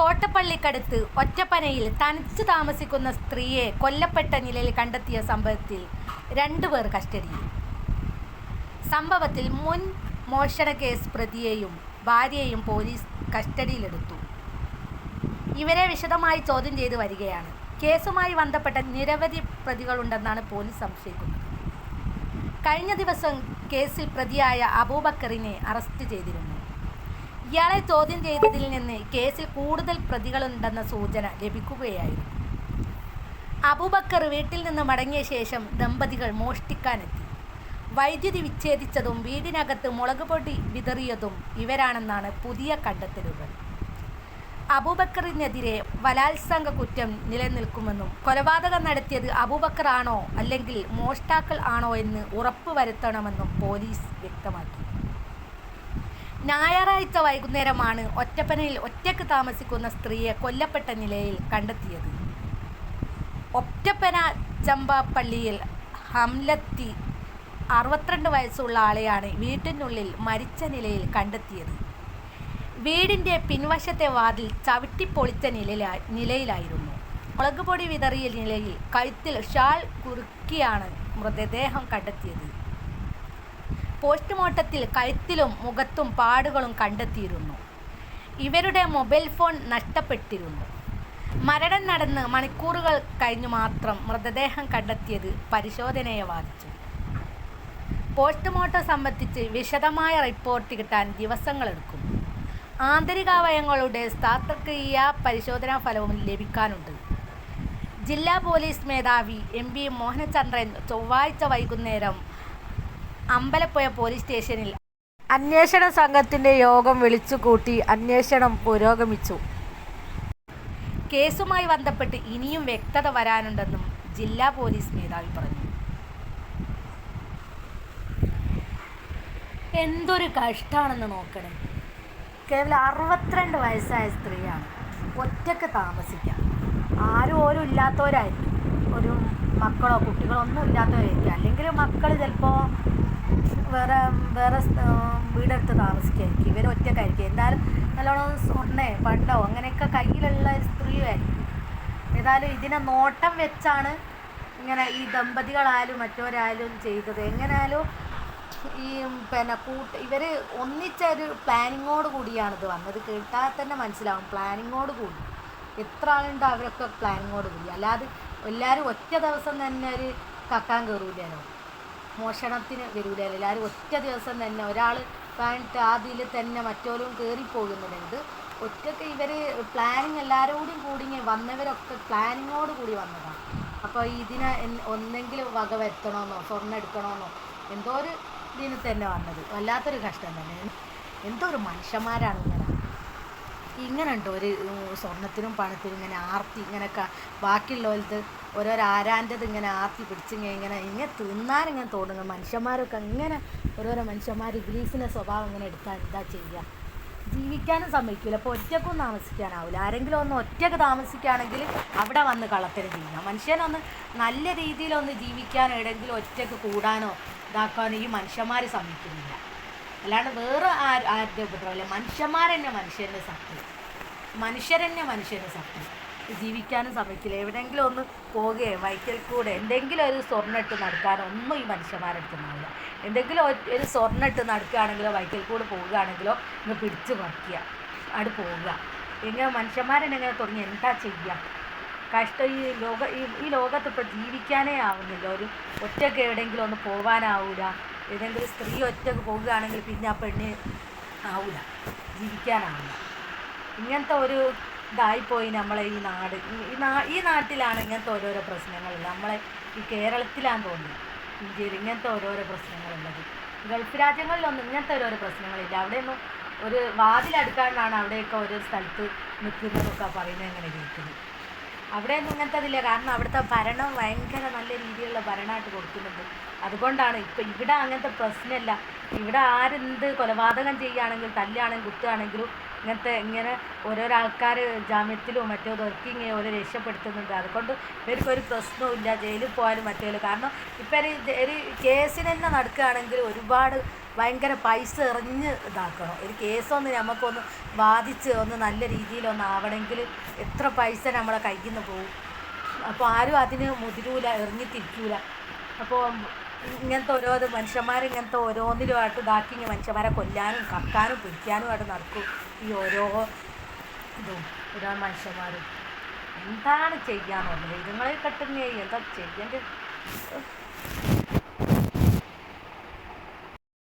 തോട്ടപ്പള്ളിക്കടുത്ത് ഒറ്റപ്പനയിൽ തനിച്ച് താമസിക്കുന്ന സ്ത്രീയെ കൊല്ലപ്പെട്ട നിലയിൽ കണ്ടെത്തിയ സംഭവത്തിൽ രണ്ടുപേർ കസ്റ്റഡിയിൽ. സംഭവത്തിൽ മുൻ മോഷണ കേസ് പ്രതിയെയും ഭാര്യയെയും പോലീസ് കസ്റ്റഡിയിലെടുത്തു. ഇവരെ വിശദമായി ചോദ്യം ചെയ്തു വരികയാണ്. കേസുമായി ബന്ധപ്പെട്ട നിരവധി പ്രതികളുണ്ടെന്നാണ് പോലീസ് സംശയിക്കുന്നത്. കഴിഞ്ഞ ദിവസം കേസിൽ പ്രതിയായ അബൂബക്കറിനെ അറസ്റ്റ് ചെയ്തിരുന്നു. ഇയാളെ ചോദ്യം ചെയ്തതിൽ നിന്ന് കേസിൽ കൂടുതൽ പ്രതികളുണ്ടെന്ന സൂചന ലഭിക്കുകയായിരുന്നു. അബൂബക്കർ വീട്ടിൽ നിന്ന് മടങ്ങിയ ശേഷം ദമ്പതികൾ മോഷ്ടിക്കാനെത്തി. വൈദ്യുതി വിച്ഛേദിച്ചതും വീടിനകത്ത് മുളക് പൊടി വിതറിയതും ഇവരാണെന്നാണ് പുതിയ കണ്ടെത്തലുകൾ. അബൂബക്കറിനെതിരെ ബലാത്സംഗ കുറ്റം നിലനിൽക്കുമെന്നും കൊലപാതകം നടത്തിയത് അബൂബക്കർ ആണോ അല്ലെങ്കിൽ മോഷ്ടാക്കൾ ആണോ എന്ന് ഉറപ്പുവരുത്തണമെന്നും പോലീസ് വ്യക്തമാക്കി. ഞായറാഴ്ച വൈകുന്നേരമാണ് ഒറ്റപ്പനയിൽ ഒറ്റയ്ക്ക് താമസിക്കുന്ന സ്ത്രീയെ കൊല്ലപ്പെട്ട നിലയിൽ കണ്ടെത്തിയത്. ഒറ്റപ്പന ചമ്പപ്പള്ളിയിൽ ഹംലത്തി അറുപത്തിരണ്ട് വയസ്സുള്ള ആളെയാണ് വീട്ടിനുള്ളിൽ മരിച്ച നിലയിൽ കണ്ടെത്തിയത്. വീടിന്റെ പിൻവശത്തെ വാതിൽ ചവിട്ടിപ്പൊളിച്ച നിലയിലാ നിലയിലായിരുന്നു. മുളക് പൊടി വിതറിയ നിലയിൽ കഴുത്തിൽ ഷാൾ കുറുക്കിയാണ് മൃതദേഹം കണ്ടെത്തിയത്. പോസ്റ്റ്മോർട്ടത്തിൽ കഴുത്തിലും മുഖത്തും പാടുകളും കണ്ടെത്തിയിരുന്നു. ഇവരുടെ മൊബൈൽ ഫോൺ നഷ്ടപ്പെട്ടിരുന്നു. മരണം നടന്ന് മണിക്കൂറുകൾ കഴിഞ്ഞു മാത്രം മൃതദേഹം കണ്ടെത്തിയത് പരിശോധനയെ ബാധിച്ചു. പോസ്റ്റ്മോർട്ടം സംബന്ധിച്ച് വിശദമായ റിപ്പോർട്ട് കിട്ടാൻ ദിവസങ്ങളെടുക്കും ആന്തരികാവയവങ്ങളുടെ സ്ഥാത്രക്രിയ പരിശോധനാ ഫലവും ലഭിക്കാനുണ്ട്. ജില്ലാ പോലീസ് മേധാവി എം പി മോഹനചന്ദ്രൻ ചൊവ്വാഴ്ച വൈകുന്നേരം അമ്പലപ്പുഴ പോലീസ് സ്റ്റേഷനിൽ. അന്വേഷണ സംഘത്തിന്റെ യോഗം വിളിച്ചുകൂട്ടി അന്വേഷണം പുരോഗമിച്ചു. കേസുമായി ബന്ധപ്പെട്ട് ഇനിയും വ്യക്തത വരാനുണ്ടെന്നും ജില്ലാ പോലീസ് മേധാവി പറഞ്ഞു. എന്തൊരു കഷ്ടമാണെന്ന് നോക്കണേ. കേവലം അറുപത്തിരണ്ട് വയസ്സായ സ്ത്രീയാണ് ഒറ്റയ്ക്ക് താമസിക്കാം ആരും ഓരും ഇല്ലാത്തവരായിരിക്കും. ഒരു മക്കളോ കുട്ടികളോ ഒന്നും ഇല്ലാത്തവരായിരിക്കും. അല്ലെങ്കിൽ മക്കൾ ചിലപ്പോൾ വേറെ വേറെ വീടെടുത്ത് താമസിക്കുകയായിരിക്കും. ഇവർ ഒറ്റക്കായിരിക്കും എന്തായാലും നല്ലോണം സ്വർണേ പണ്ടോ അങ്ങനെയൊക്കെ കയ്യിലുള്ള സ്ത്രീയായിരിക്കും. ഏതായാലും ഇതിനെ നോട്ടം വെച്ചാണ് ഇങ്ങനെ ഈ ദമ്പതികളായാലും മറ്റവരായാലും ചെയ്തത്. എങ്ങനെയായാലും ഈ പിന്നെ കൂട്ട് ഇവർ ഒന്നിച്ച ഒരു പ്ലാനിങ്ങോട് കൂടിയാണിത് വന്നത്. കേട്ടാൽ തന്നെ മനസ്സിലാവും. പ്ലാനിങ്ങോട് കൂടി. എത്ര ആളുണ്ട് അവരൊക്കെ പ്ലാനിങ്ങോട് കൂടി. അല്ലാതെ എല്ലാവരും ഒറ്റ ദിവസം തന്നെ ഒരു കക്കാൻ കയറൂലല്ലോ മോഷണത്തിന് വരൂല. എല്ലാവരും ഒറ്റ ദിവസം തന്നെ ഒരാൾ കഴിഞ്ഞിട്ട് ആദ്യയിൽ തന്നെ മറ്റോരും കയറിപ്പോകുന്നുണ്ട് ഒറ്റയ്ക്ക് ഇവർ പ്ലാനിങ് എല്ലാവരോടും കൂടി വന്നവരൊക്കെ പ്ലാനിങ്ങോട് കൂടി വന്നതാണ് അപ്പോൾ ഇതിനെ ഒന്നെങ്കിലും വക വരുത്തണമെന്നോ സ്വർണം എടുക്കണമെന്നോ എന്തോ ഒരു ഇതിന് തന്നെ വന്നത്. വല്ലാത്തൊരു കഷ്ടം തന്നെ. എന്തോ ഒരു മനുഷ്യന്മാരാണ് ഇങ്ങനെ. ഇങ്ങനെ ഉണ്ടോ ഒരു സ്വർണത്തിനും പണത്തിനും ഇങ്ങനെ ആർത്തി ഇങ്ങനെയൊക്കെ ക- ബാക്കിയുള്ളവരത് ഓരോരോ ആരാന്റെത് ഇങ്ങനെ ആർത്തി പിടിച്ചിങ്ങനെ ഇങ്ങനെ ഇങ്ങനെ തിന്നാനിങ്ങനെ തോന്നുന്നു മനുഷ്യന്മാരൊക്കെ ഇങ്ങനെ ഓരോരോ മനുഷ്യന്മാർ ഇംഗ്ലീഷിന്റെ സ്വഭാവം ഇങ്ങനെ എടുത്താൽ എന്താ ചെയ്യുക ജീവിക്കാനും സമ്മതിക്കില്ല അപ്പോൾ ഒറ്റക്കൊന്നും താമസിക്കാനാവില്ല ആരെങ്കിലും ഒന്ന് ഒറ്റയ്ക്ക് താമസിക്കുകയാണെങ്കിൽ അവിടെ വന്ന് കളത്തിന് ചെയ്യാം മനുഷ്യനൊന്ന് നല്ല രീതിയിലൊന്ന് ജീവിക്കാനോ എവിടെയെങ്കിലും ഒറ്റയ്ക്ക് കൂടാനോ ഇതാക്കാനോ ഈ മനുഷ്യന്മാർ സമ്മതിക്കുന്നില്ല. അല്ലാണ്ട് വേറെ ആ ആരുടെ ഉപദ്രവമില്ല മനുഷ്യന്മാരെന്നെ മനുഷ്യന്റെ സത്യം മനുഷ്യരെന്നെ മനുഷ്യന്റെ സത്യം ജീവിക്കാനും സമ്മതിക്കില്ല എവിടെയെങ്കിലും ഒന്ന് പോകുകയോ വൈക്കൽ കൂടെ എന്തെങ്കിലും ഒരു സ്വർണിട്ട് നടക്കാനൊന്നും ഈ ഈ മനുഷ്യന്മാരെടുക്കുന്നില്ല എന്തെങ്കിലും ഒരു- സ്വർണിട്ട് സ്വർണം നടക്കുകയാണെങ്കിലോ വൈക്കൽ കൂടെ പോവുകയാണെങ്കിലോ ഒന്ന് പിടിച്ച് പറിക്കുക അവിടെ പോവുക. എങ്ങനെ മനുഷ്യന്മാരെന്നെങ്ങനെ തുടങ്ങി. എന്താ ചെയ്യുക? കഷ്ടം. ഈ ലോക ഈ ഈ ലോകത്ത് ഇപ്പോൾ ജീവിക്കാനേ ആവുന്നില്ല. ഒരു ഒറ്റയ്ക്ക് എവിടെയെങ്കിലും ഒന്ന് പോകാനാവൂല ഏതെങ്കിലും സ്ത്രീ ഒറ്റയ്ക്ക് പോവുകയാണെങ്കിൽ പിന്നെ ആ പെണ്ണ് ആവൂല. ജീവിക്കാനാവില്ല ഇങ്ങനത്തെ ഒരു ഇതായിപ്പോയി നമ്മളെ ഈ നാട്. ഈ- നാ ഈ നാട്ടിലാണ് ഇങ്ങനത്തെ ഓരോരോ പ്രശ്നങ്ങൾ നമ്മളെ ഈ കേരളത്തിലാണ് തോന്നുന്നു ഇന്ത്യയിൽ ഇങ്ങനത്തെ ഓരോരോ പ്രശ്നങ്ങളുള്ളത്. ഗൾഫ് രാജ്യങ്ങളിലൊന്നും ഇങ്ങനത്തെ ഓരോരോ പ്രശ്നങ്ങളില്ല. അവിടെയൊന്നും ഒരു വാതിലടുക്കാണ്ടാണ് അവിടെയൊക്കെ ഓരോ സ്ഥലത്ത് നിൽക്കുന്നതൊക്കെ പറയുന്നത് എങ്ങനെ കേൾക്കുന്നത്. അവിടെയൊന്നും ഇങ്ങനത്തെ അതില്ല കാരണം അവിടുത്തെ ഭരണം ഭയങ്കര നല്ല രീതിയിലുള്ള ഭരണമായിട്ട് കൊടുക്കുന്നുണ്ട്. അതുകൊണ്ടാണ് ഇപ്പം ഇവിടെ അങ്ങനത്തെ പ്രശ്നമില്ല. ഇവിടെ ആരെന്ത് കൊലപാതകം ചെയ്യുകയാണെങ്കിൽ തല്ലുകയാണെങ്കിലും കുത്തുകയാണെങ്കിലും ഇങ്ങനത്തെ ഇങ്ങനെ ഓരോരോ ആൾക്കാർ ജാമ്യത്തിലും മറ്റോ ഇതൊക്കെ ഇങ്ങനെ ഓരോ രക്ഷപ്പെടുത്തുന്നുണ്ട്. അതുകൊണ്ട് ഇവർക്കൊരു പ്രശ്നവും ഇല്ല. ജയിലിൽ പോയാലും മറ്റേ കാരണം ഇപ്പം ഒരു കേസിന് തന്നെ നടക്കുകയാണെങ്കിൽ ഒരുപാട് ഭയങ്കര പൈസ എറിഞ്ഞ് ഇതാക്കണം. ഒരു കേസൊന്ന് നമുക്കൊന്ന് ബാധിച്ച് ഒന്ന് നല്ല രീതിയിലൊന്ന് ആവണമെങ്കിൽ എത്ര പൈസ നമ്മളെ കയ്യിൽ നിന്ന് പോകും. അപ്പോൾ ആരും അതിന് മുതിരൂല എറിഞ്ഞ് തിരിക്കൂല അപ്പോൾ ഇങ്ങനത്തെ ഓരോ മനുഷ്യന്മാർ ഇങ്ങനത്തെ ഓരോന്നിലുമായിട്ട് ഇതാക്കി മനുഷ്യന്മാരെ കൊല്ലാനും കക്കാനും പിടിക്കാനുമായിട്ട് നടക്കും. ഈ ഓരോ ഇതും ഓരോ മനുഷ്യന്മാരും. എന്താണ് ചെയ്യാന്നുള്ളത്? ഇതുങ്ങളെ കെട്ടുന്നേ എന്താ ചെയ്യേണ്ടത്?